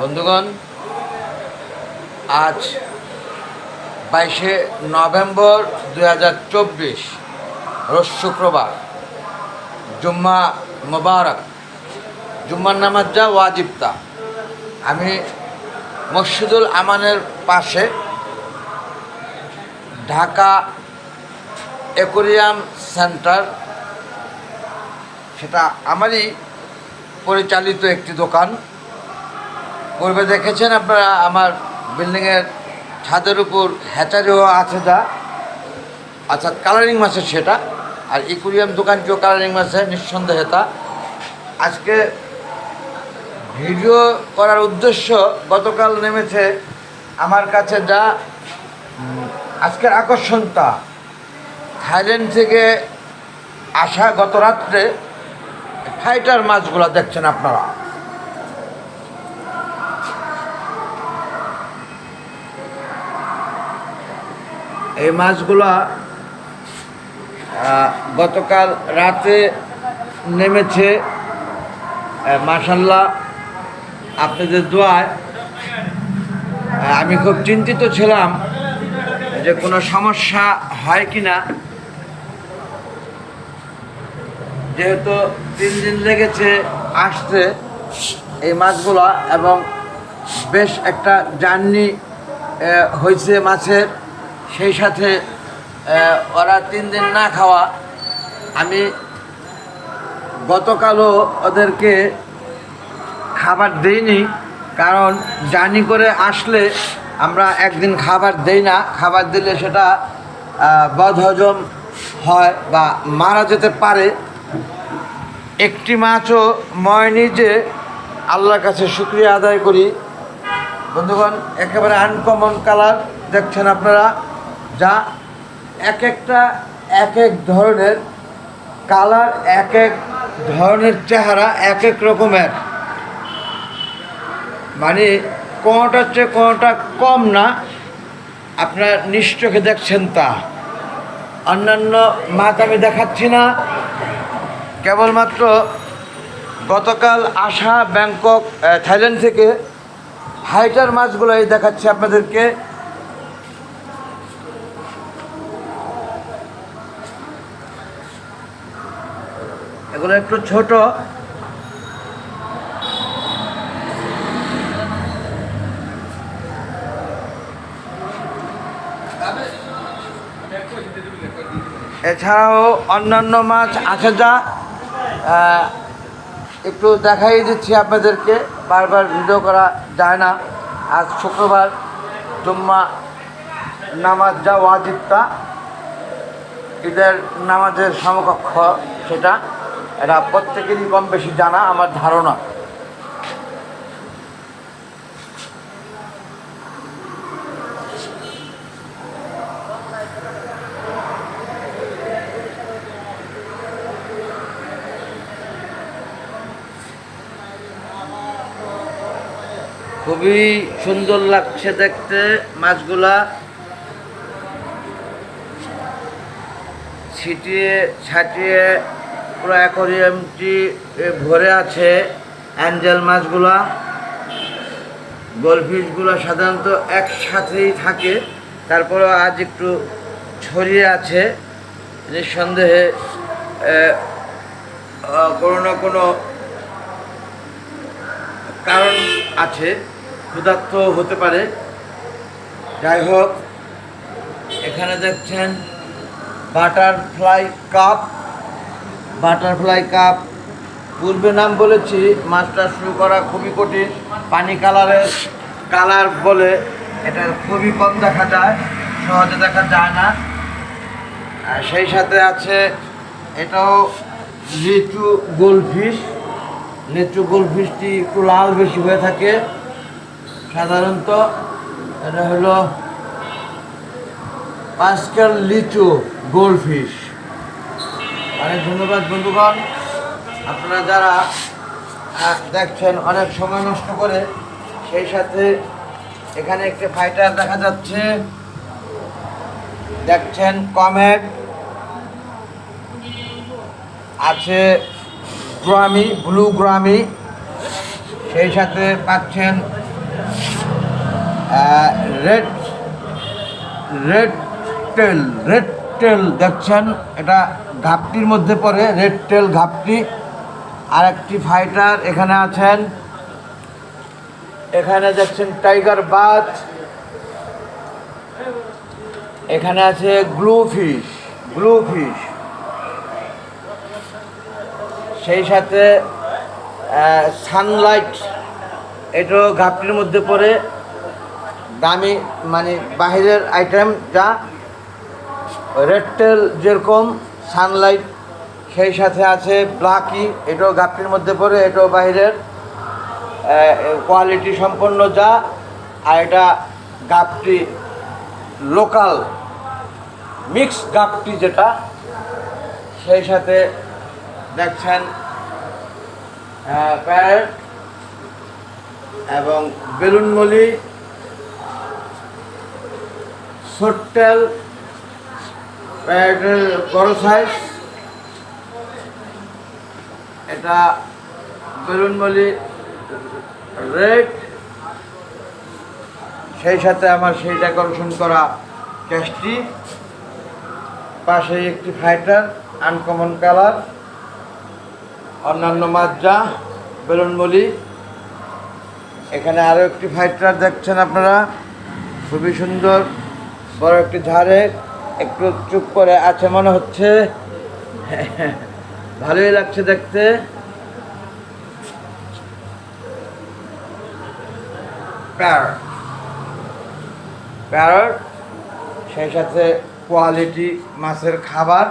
বন্ধুগণ, আজ বাইশে নভেম্বর দু হাজার চব্বিশ, রোজ শুক্রবার, জুম্মা মোবারক। জুম্মার নামাজ যা ওয়াজিবতা আমি মসজিদুল আমানের পাশে ঢাকা অ্যাকোরিয়াম সেন্টার, সেটা আমারই পরিচালিত একটি দোকান। পূর্বে দেখেছেন আপনারা আমার বিল্ডিংয়ের ছাদের উপর হ্যাচারিও আছে যা, অর্থাৎ কালারিং মাছের সেটা, আর ইকুরিয়াম দোকানটিও কালারিং মাছের, নিঃসন্দেহে তা। আজকে ভিডিও করার উদ্দেশ্য, গতকাল নেমেছে আমার কাছে যা আজকের আকর্ষণটা। থাইল্যান্ড থেকে আসা গত রাত্রে ফাইটার মাছগুলো দেখছেন আপনারা। এই মাছগুলা গতকাল রাতে নেমেছে মাসাল্লাহ আপনাদের দোয়ায়। আমি খুব চিন্তিত ছিলাম যে কোনো সমস্যা হয় কি না যেহেতু তিন দিন লেগেছে আসতে এই মাছগুলা, এবং বেশ একটা জার্নি হয়েছে মাছের। সেই সাথে ওরা তিন দিন না খাওয়া। আমি গতকালও ওদেরকে খাবার দেইনি, কারণ জার্নি করে আসলে আমরা একদিন খাবার দেই না। খাবার দিলে সেটা বদহজম হয় বা মারা যেতে পারে। একটি মাছও ময়নি যে আল্লাহর কাছে শুক্রিয়া আদায় করি। বন্ধুগণ, একেবারে আনকমন কালার দেখছেন আপনারা। যা এক একটা, এক এক ধরনের কালার, এক এক ধরনের চেহারা, এক এক রকমের। মানে কোনোটার চেয়ে কোনোটা কম না, আপনার নিশ্চোখে দেখছেন তা। অন্যান্য মাছ আমি দেখাচ্ছি না। কেবলমাত্র গতকাল আসা ব্যাংকক থাইল্যান্ড থেকে হাইটার মাছগুলোই দেখাচ্ছি আপনাদেরকে। এগুলো একটু ছোট। এছাড়াও অন্যান্য মাছ আছে যা একটু দেখাই দিচ্ছি আপনাদেরকে, বারবার ভিডিও করা যায় না। আজ শুক্রবার জুম্মা নামাজ যা ওয়াজিবটা ঈদের নামাজের সমকক্ষ সেটা। এটা প্রত্যেকেরই কম বেশি জানা আমার ধারণা। খুবই সুন্দর লাগছে দেখতে মাছগুলা। ছিটিয়ে ছাটিয়ে পুরো অ্যাকোরিয়ামটি ভরে আছে অ্যাঞ্জেল মাছগুলা। গোলফিশগুলো সাধারণত একসাথেই থাকে। তারপরেও আজ একটু ছড়িয়ে আছে। নিঃসন্দেহে কোনো না কোনো কারণ আছে, ক্ষুধার্ত হতে পারে। যাই হোক, এখানে দেখছেন বাটারফ্লাই কাপ। বাটারফ্লাই কাপ, পূর্বে নাম বলেছি মাছটা শুরু করা খুবই কঠিন, পানি কালারের কালার বলে এটা খুবই কম দেখা যায়, সহজে দেখা যায় না। সেই সাথে আছে এটাও লিচু গোলফিশ লিচু গোলফিশটি একটু লাল বেশি হয়ে থাকে, সাধারণত এটা হলো পাঁচকাল লিচু গোলফিশ। অনেক ধন্যবাদ, বন্ধুগণ। আপনারা যারা দেখছেন অনেক সময় নষ্ট করে, সেই সাথে এখানে একটি ফাইটার দেখা যাচ্ছে। দেখছেন কমেট আছে গ্রামি ব্লু গ্রামি। সেই সাথে পাচ্ছেন red red tail red tail দেখছেন? এটা ঘাপটির মধ্যে পড়ে রেড টেল ঘাপটি। আর একটি ফাইটার এখানে আছেন। এখানে দেখছেন টাইগার বাজ। এখানে আছে গ্লু ফিশ গ্লু ফিশ সেই সাথে সানলাইট, এটাও ঘাপটির মধ্যে পড়ে। দামি মানে বাহিরের আইটেম যা রেড টেল যেরকম সানলাইট সেই সাথে আছে ব্লাকি এটাও গাপটির মধ্যে পড়ে, এটাও বাহিরের। কোয়ালিটি সম্পন্ন যা, আর এটা গাপটি লোকাল মিক্স গাপটি যেটা, সেই সাথে দেখছেন প্যারেট এবং বেলুনমলি সোট্টেল বড় সাইজ এটা বেলুনমলি রেড সেই সাথে আমার সেই ডেকোরেশন করা ক্যাশটি পাশে একটি ফাইটার আনকমন কালার অন্যান্য মাজা বেলুনমলি এখানে আরও একটি ফাইটার দেখছেন আপনারা। খুবই সুন্দর, বড় একটি ঝাড়ে একটু চুপ করে আছে মনে হচ্ছে। ভালোই লাগছে দেখতে। প্যারট প্যারট সেই সাথে কোয়ালিটি মাছের খাবার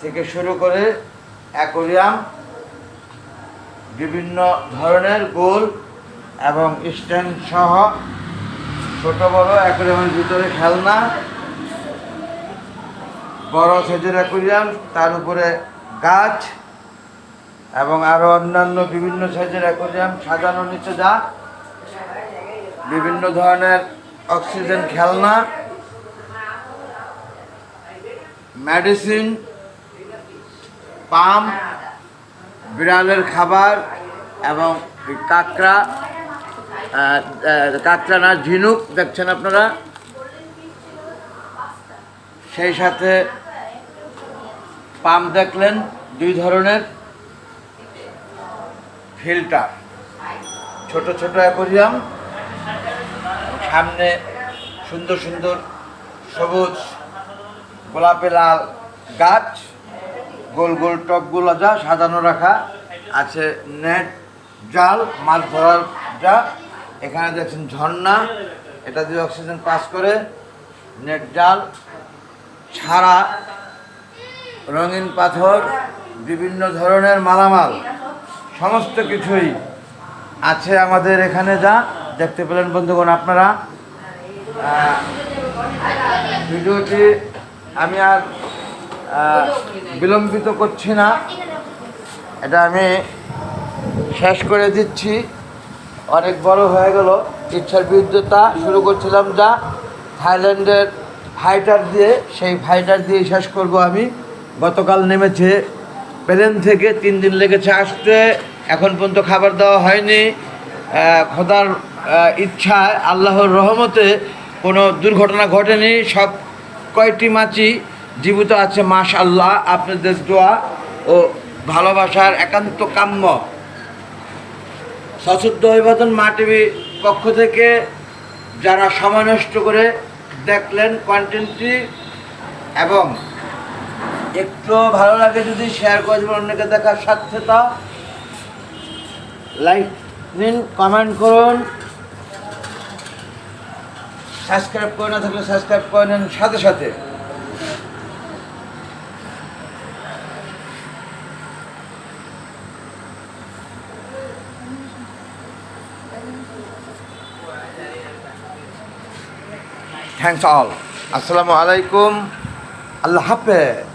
থেকে শুরু করে অ্যাকোরিয়াম বিভিন্ন ধরনের গোল এবং স্ট্যান্ড সহ ছোট বড় অ্যাকোরিয়ামের ভিতরে খেলনা। বড় সাইজের অ্যাকোরিয়াম, তার উপরে গাছ এবং আরও অন্যান্য বিভিন্ন সাইজের অ্যাকোরিয়াম সাজানো নিচে যা। বিভিন্ন ধরনের অক্সিজেন খেলনা, মেডিসিন পাম্প বিড়ালের খাবার এবং কাঁকড়া কাঁকড়া না, ঝিনুক, দেখছেন আপনারা? সেই সাথে পাম্প দেখলেন দুই ধরনের ফিল্টার। ছোট ছোট অ্যাকোরিয়াম, সামনে সুন্দর সুন্দর সবুজ, গোলাপে, লাল গাছ, গোল গোল টপগুলো যা সাজানো রাখা আছে নেট জাল, মাছ ধরার যা। এখানে দেখছেন ঝর্ণা, এটা দিয়ে অক্সিজেন পাস করে নেট জাল, ছাড়া রঙিন পাথর, বিভিন্ন ধরনের মালামাল, সমস্ত কিছুই আছে আমাদের এখানে যা দেখতে পেলেন বন্ধুগণ আপনারা। ভিডিওটি আমি আর বিলম্বিত করছি না। এটা আমি শেষ করে দিচ্ছি। অনেক বড় হয়ে গেল। ইচ্ছার বিরুদ্ধতা শুরু করছিলাম যা থাইল্যান্ডের ফাইটার দিয়ে, সেই ফাইটার দিয়ে শেষ করব আমি। গতকাল নেমেছে প্লেন থেকে তিন দিন লেগেছে আসতে, এখন পর্যন্ত খাবার দেওয়া হয়নি। খোদার ইচ্ছায় আল্লাহর রহমতে কোনো দুর্ঘটনা ঘটেনি। সব কয়টি মাছি জীবিত আছে মাস আল্লাহ আপনাদের দোয়া ও ভালোবাসার একান্ত কাম্য। সশুদ্ধ অভিবাদন মা টিভি পক্ষ থেকে যারা সময় নষ্ট করে দেখলেন কন্টেন্টটি এবং একটু ভালো লাগে যদি শেয়ার করে দেবেন অন্যকে দেখার সাথেতা লাইক দিন কমেন্ট করুন। সাবস্ক্রাইব করে না থাকলে সাবস্ক্রাইব করে নেন সাথে সাথে। থ্যাংকস অল আসসালামু আলাইকুম আল্লাহ হাফেজ।